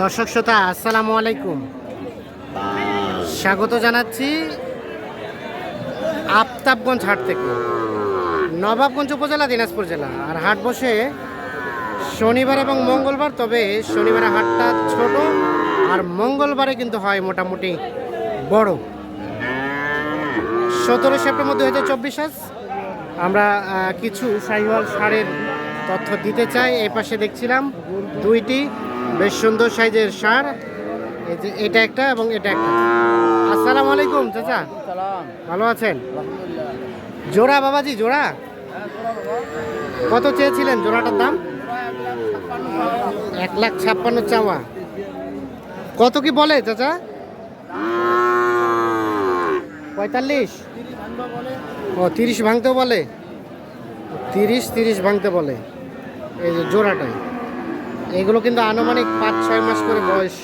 দর্শক শ্রোতা, আসসালামু আলাইকুম। স্বাগত জানাচ্ছি আফতাবগঞ্জ হাট থেকে। নবাবগঞ্জ উপজেলা, দিনাজপুর জেলা। আর হাট বসে শনিবার এবং মঙ্গলবার, তবে শনিবারে হাটটা ছোট আর মঙ্গলবারে কিন্তু হয় মোটামুটি বড়। সতেরো সেপ্টেম্বর দু হাজার চব্বিশ আজ আমরা কিছু সাইওয়াল সারের তথ্য দিতে চাই। এই পাশে দেখছিলাম দুইটি বেশ সুন্দর সাইজের সার। এই যে এটা একটা এবং এটা একটা। আসসালামু আলাইকুম চাচা। ভালো আছেন? জোড়া বাবাজি জোড়া? কত চেয়েছিলেন জোড়াটার দাম? এক লাখ ছাপ্পান্ন চাওয়া। কত কি বলে চাচা? পঁয়তাল্লিশ। ও তিরিশ ভাঙতেও বলে। তিরিশ তিরিশ ভাঙতে বলে। এই যে জোড়াটাই। এগুলো কিন্তু আনুমানিক পাঁচ ছয় মাস করে বয়স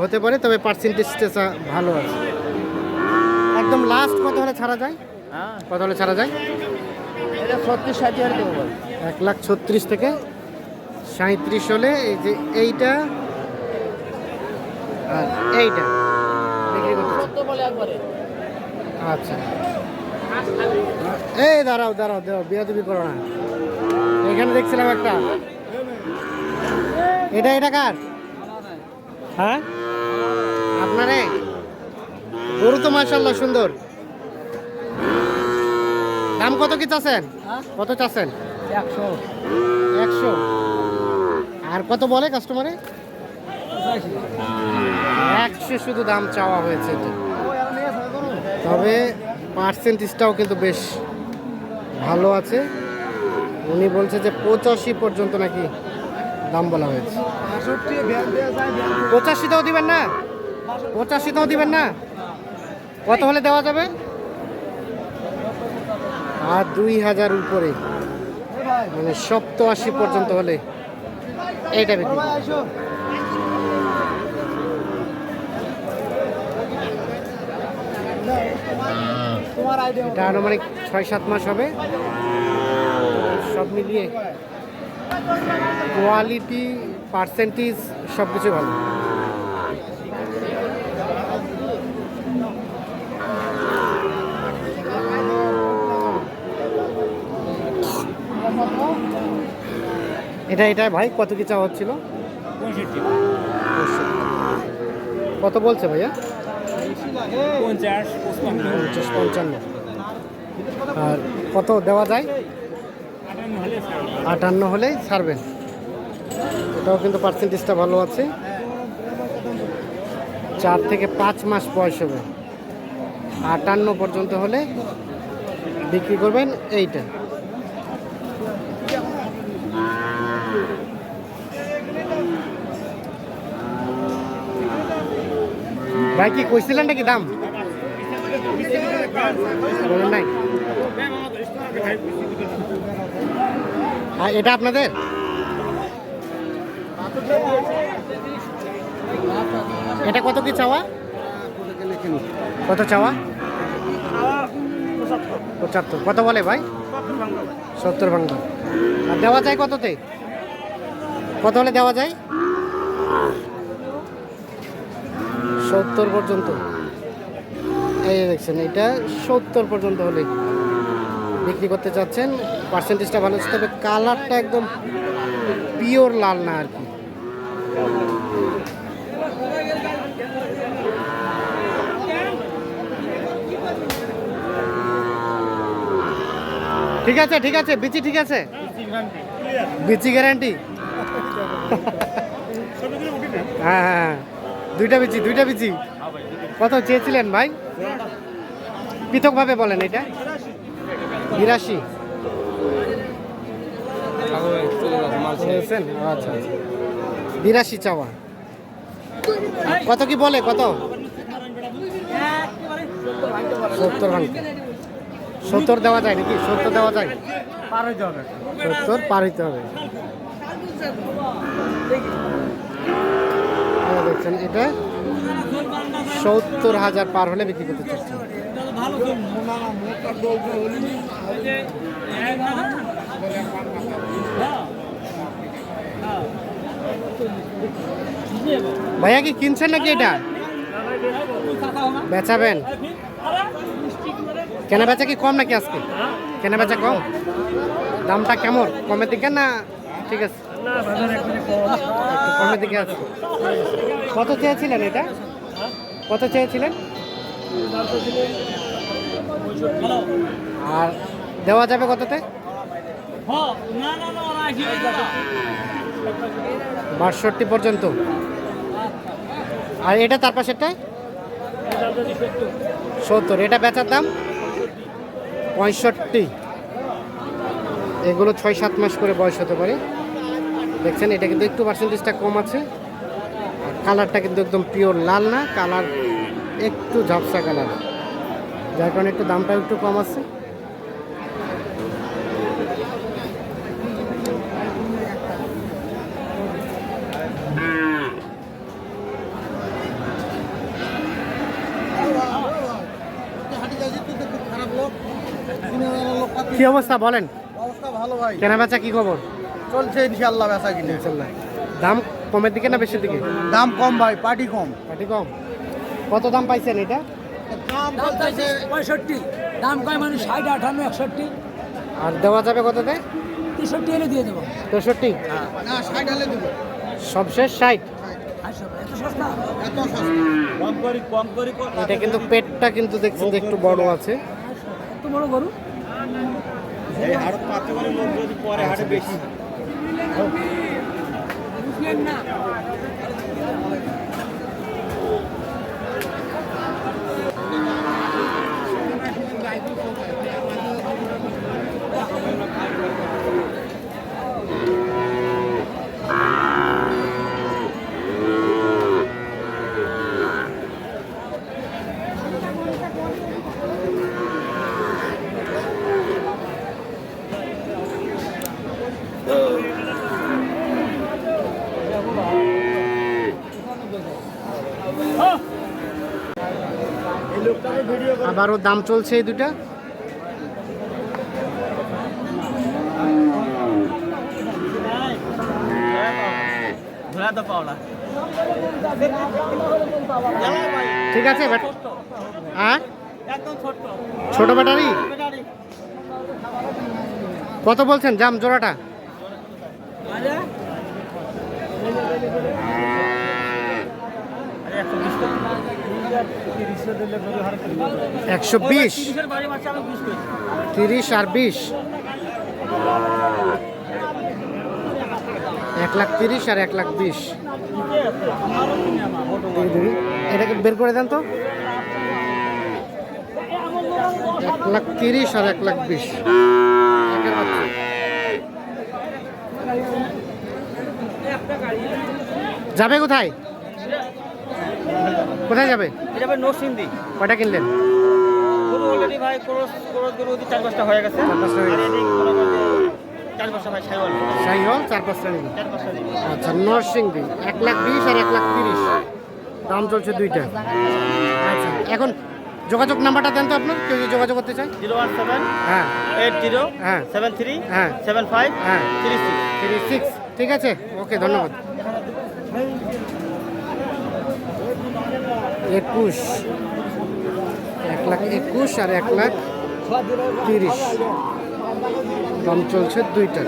হতে পারে তবে পার্সেন্টেজটা ভালো আছে। একদম লাস্ট কত হলে ছাড়া যায়? হ্যাঁ কত হলে ছাড়া যায়? এটা ছত্রিশ ষাট হাজার দেবো এক লাখ ছত্রিশ থেকে সাঁত্রিশ হলে এই যে এইটা আর এইটা আচ্ছা। এই দাঁড়াও দাঁড়াও দাঁড়াও বিয়া দিবি করো না। এখানে দেখছিলাম একটা এটা এটা কার? হ্যাঁ? আপনারে? গরু তো মাশাল্লাহ সুন্দর। দাম কত কি চাচ্ছেন? হ্যাঁ? কত চাচ্ছেন? একশো। একশো। আর কত বলে কাস্টমারে? একশো শুধু দাম চাওয়া হয়েছে তবে পার্সেন্টেজটাও কিন্তু বেশ ভালো আছে। উনি বলছে যে পঁচাশি পর্যন্ত নাকি দাম বলা হয়েছে। পঁচাশিতেও দিবেন না? পঁচাশিতেও দিবেন না? কত হলে দেওয়া যাবে? আর দুই হাজার উপরে। মানে সপ্তআশি পর্যন্ত হলে এইটা বিক্রি এটা আনুমানিক ছয় সাত মাস হবে। সব মিলিয়ে কোয়ালিটি পার্সেন্টেজ সব কিছু ভালো। এটা এটা ভাই কত কি চাওয়া হচ্ছিল? কত বলছে ভাইয়া? পঞ্চাশ পঞ্চাশ পঞ্চান্ন। আর কত দেওয়া যায়? আটান্ন হলেই ছাড়বেন। এটাও কিন্তু পার্সেন্টেজটা ভালো আছে। চার থেকে পাঁচ মাস বয়স হবে। আটান্ন পর্যন্ত হলে বিক্রি করবেন এইটা। ভাই, কি কইছিলেন নাকি দাম? বলেন নাই। এটা আপনাদের? এটা কত কি চাওয়া? কত চাওয়া? পঁচাত্তর। কত বলে ভাই? সত্তর ভাঙবা আর দেওয়া যায় কততে? কত হলে দেওয়া যায়? সত্তর পর্যন্ত। এই দেখছেন, এটা সত্তর পর্যন্ত হলে বিক্রি করতে চাচ্ছেন পার্সেন্টেজটা ভালো আছে, তবে কালারটা একদম পিওর লাল না আর কি। ঠিক আছে ঠিক আছে, বিচি ঠিক আছে? বিচি গ্যারান্টি। হ্যাঁ হ্যাঁ হ্যাঁ দুইটা বিচি দুইটা বিচি। কত চেয়েছিলেন ভাই? পৃথকভাবে বলেন এটা। বিরাশি। শুনেছেন? আচ্ছা আচ্ছা। বিরাশি চাওয়া। কত কি বলে? কত? সত্তর ভাঙতে সত্তর দেওয়া যায় নাকি? সত্তর দেওয়া যায়? সত্তর পার হইতে হবে। এই দেখছেন এটা সত্তর হাজার পার হলে বিক্রি করতে চাচ্ছি ভাইয়া কি কিনছেন নাকি এটা? বেচাবেন। কেনা বেচা কি কম নাকি আজকে? কেনা বেচা কম? দামটা কেমন? কমের দিকে না ঠিক আছে? কমের দিকে আছে। কত চেয়েছিলেন এটা? কত চেয়েছিলেন? আর দেওয়া যাবে কততে? বাষট্টি পর্যন্ত। আর এটা তার পাশেরটা? সত্তর। এটা বেচার দাম? পঁয়ষট্টি। এগুলো ছয় সাত মাস করে বয়স হতে পারে। দেখছেন, এটা কিন্তু একটু পার্সেন্টেজটা কম আছে। কালারটা কিন্তু একদম পিওর লাল না কালার একটু ঝাপসা কালার যার কারণে একটু দামটা একটু কম আছে। কি অবস্থা বলেন? অবস্থা ভালো ভাই। কেনা বেচা কি খবর? চলছে ইনশাল্লাহ বেচা কিনে। ইনশাল্লাহ দাম কমের দিকে না বেশির দিকে? দাম কম ভাই পার্টি কম। পাটি কম। কত দাম পাইছেন এটা? দাম চাইছে পঁয়ষট্টি। দাম কয় মানে ষাট আঠান্ন একষট্টি। আর দেওয়া যাবে কততে? তেষট্টি এনে দিয়ে দেবো। তেষট্টি? না ষাট হলে দেবো। সব শেষ ষাট? এটা কিন্তু পেটটা কিন্তু দেখছি যে একটু বড় আছে। এত বড় গরু? এই হাড় পাতে করে লোক যদি পরে হাড়ে বেশি। বুঝলেন না। আবারও দাম চলছে এই দুটা। ঠিক আছে হ্যাঁ? ছোট ব্যাটারি? কত বলছেন? জাম জোড়াটা? একশো বিশ। তিরিশ আর বিশ। এক লাখ তিরিশ আর এক লাখ বিশ। এটাকে বের করে দেন তো। এক লাখ তিরিশ আর এক লাখ বিশ। যাবে কোথায়? কোথায় যাবে? ভাই নরসিংদী। কয়টা কিনলেন? গরু অলরেডি ভাই ক্রস ক্রস গরু ওদিকে চার পাঁচটা হয়ে গেছে। চার পাঁচটা হয়ে গেছে। এদিক করেন যে চার পাঁচটা ভাই সাইওয়াল। শাহি চার পাঁচটা নিবি। চার পাঁচটা দিবি আচ্ছা নরসিংদী এক লাখ বিশ আর এক লাখ তিরিশ। দাম চলছে দুইটা। আচ্ছা এখন যোগাযোগ নাম্বারটা দেন তো আপনার কেউ যদি যোগাযোগ করতে চায়। জিরো ওয়ান সেভেন হ্যাঁ। এইট জিরো হ্যাঁ। সেভেন থ্রি হ্যাঁ। সেভেন ফাইভ হ্যাঁ। Three six. Three six. ঠিক আছে? ওকে ধন্যবাদ। একুশ। এক লাখ একুশ আর এক লাখ তিরিশ। দাম চলছে দুইটা